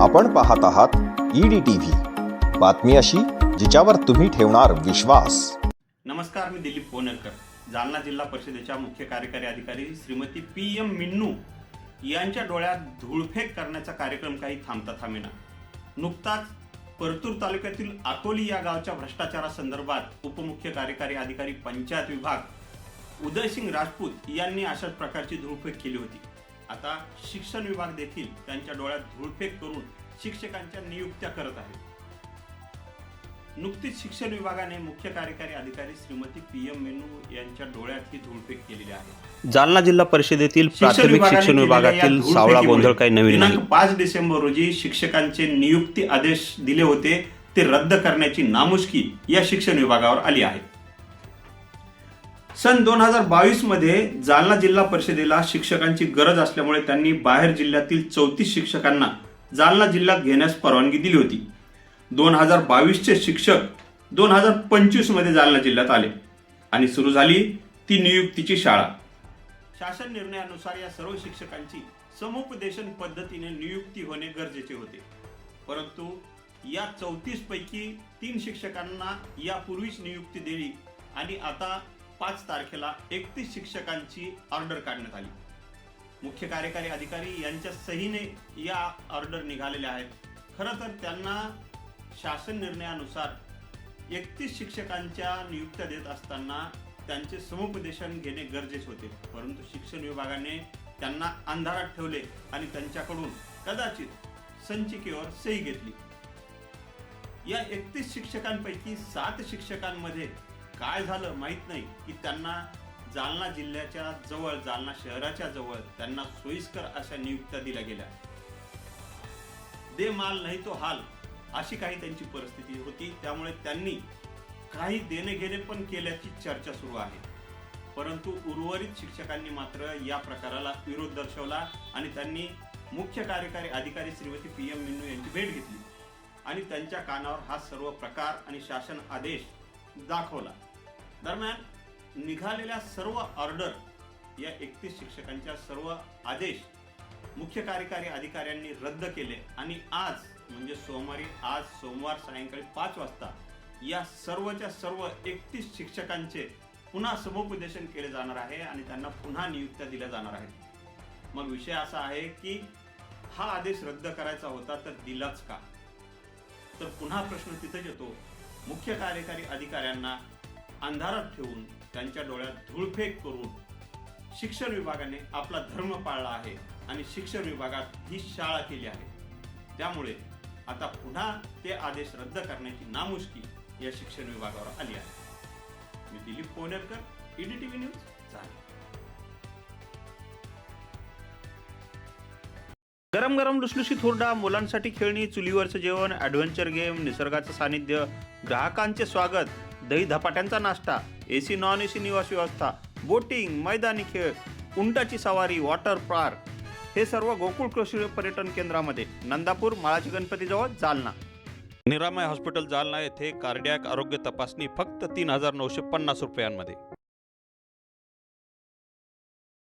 आपण पाहत आहात ईडी टीव्ही बातमी अशी जिच्यावर तुम्ही ठेवणार विश्वास. नमस्कार मी दिलीप पोनरकर जालना जिल्हा परिषदेच्या मुख्य कार्यकारी अधिकारी श्रीमती पी एम मिन्नू यांच्या डोळ्यात धूळफेक करण्याचा कार्यक्रम काही थांबता थांबेना. नुकताच परतूर तालुक्यातील अकोली या गावच्या भ्रष्टाचारासंदर्भात उपमुख्य कार्यकारी अधिकारी पंचायत विभाग उदयसिंग राजपूत यांनी अशाच प्रकारची धूळफेक केली होती. आता शिक्षण विभाग देखील त्यांच्या डोळ्यात धूळफेक करून शिक्षकांच्या नियुक्त्या करत आहे नुकतीच शिक्षण विभागाने मुख्य कार्यकारी अधिकारी श्रीमती पी एम मेनू यांच्या डोळ्यात ही धूळफेक केलेली आहे. जालना जिल्हा परिषदेतील प्राथमिक शिक्षण विभागातील सावळा गोंधळ काही नवीन दिनांक पाच डिसेंबर रोजी शिक्षकांचे नियुक्ती आदेश दिले होते ते रद्द करण्याची नामुष्की या शिक्षण विभागावर आली आहे. सन दोन हजार बावीसमध्ये जालना जिल्हा परिषदेला शिक्षकांची गरज असल्यामुळे त्यांनी बाहेर जिल्ह्यातील चौतीस शिक्षकांना जालना जिल्ह्यात घेण्यास परवानगी दिली होती. दोन हजार बावीसचे शिक्षक दोन हजार पंचवीसमध्ये जालना जिल्ह्यात आले आणि सुरू झाली ती नियुक्तीची शाळा. शासन निर्णयानुसार या सर्व शिक्षकांची समुपदेशन पद्धतीने नियुक्ती होणे गरजेचे होते. परंतु या चौतीस पैकी तीन शिक्षकांना यापूर्वीच नियुक्ती दिली आणि आता पाच तारखेला एकतीस शिक्षकांची ऑर्डर काढण्यात आली. मुख्य कार्यकारी अधिकारी यांच्या सहीने या ऑर्डर निघालेल्या आहेत. खरं तर त्यांना शासन निर्णयानुसार एकतीस शिक्षकांच्या नियुक्त्या देत असताना त्यांचे समुपदेशन घेणे गरजेचे होते. परंतु शिक्षण विभागाने त्यांना अंधारात ठेवले आणि त्यांच्याकडून कदाचित संचिकेवर सही घेतली. या एकतीस शिक्षकांपैकी सात शिक्षकांमध्ये काय झालं माहीत नाही की त्यांना जालना जिल्ह्याच्या जवळ जालना शहराच्या जवळ त्यांना सोयीस्कर अशा नियुक्त्या दिल्या गेल्या. दे माल नाही तो हाल अशी काही त्यांची परिस्थिती होती. त्यामुळे त्यांनी काही देणे घेणे पण केल्याची चर्चा सुरू आहे. परंतु उर्वरित शिक्षकांनी मात्र या प्रकाराला विरोध दर्शवला आणि त्यांनी मुख्य कार्यकारी अधिकारी श्रीमती पी एम मिन्नू यांची भेट घेतली आणि त्यांच्या कानावर हा सर्व प्रकार आणि शासन आदेश दाखवला. दरम्यान निघालेल्या सर्व ऑर्डर या एकतीस शिक्षकांच्या सर्व आदेश मुख्य कार्यकारी अधिकाऱ्यांनी रद्द केले. आणि आज म्हणजे सोमवारी आज सोमवार सायंकाळी पाच वाजता या सर्वच्या सर्व एकतीस शिक्षकांचे पुन्हा समुपदेशन केले जाणार आहे आणि त्यांना पुन्हा नियुक्त्या दिल्या जाणार आहेत. मग विषय असा आहे की हा आदेश रद्द करायचा होता तर दिलाच का? तर पुन्हा प्रश्न तिथेच येतो. मुख्य कार्यकारी अधिकाऱ्यांना अंधारात ठेवून त्यांच्या डोळ्यात धूळफेक करून शिक्षण विभागाने आपला धर्म पाळला आहे आणि शिक्षण विभागात ही शाळा केली आहे. त्यामुळे आता पुन्हा ते आदेश रद्द करण्याची नामुष्की या शिक्षण विभागावर आली आहे. मी दिलीप पोनेरकर ईडीटीव्ही न्यूज झाले. गरम गरम लुसलुशीत हुरडा मुलांसाठी खेळणी चुलीवरचं जेवण ॲडव्हेंचर गेम निसर्गाचं सानिध्य ग्राहकांचे स्वागत. दही धपाट्यांचा नाश्ता A C non A C निवास व्यवस्था बोटिंग मैदानी खेळ उंटाची सवारी वॉटर पार्क हे सर्व गोकुळ कृषी पर्यटन केंद्रामध्ये नंदापूर माळाची गणपतीजवळ जालना. निरामय हॉस्पिटल जालना येथे कार्डियाक आरोग्य तपासणी फक्त तीन हजार नऊशे पन्नास रुपयांमध्ये.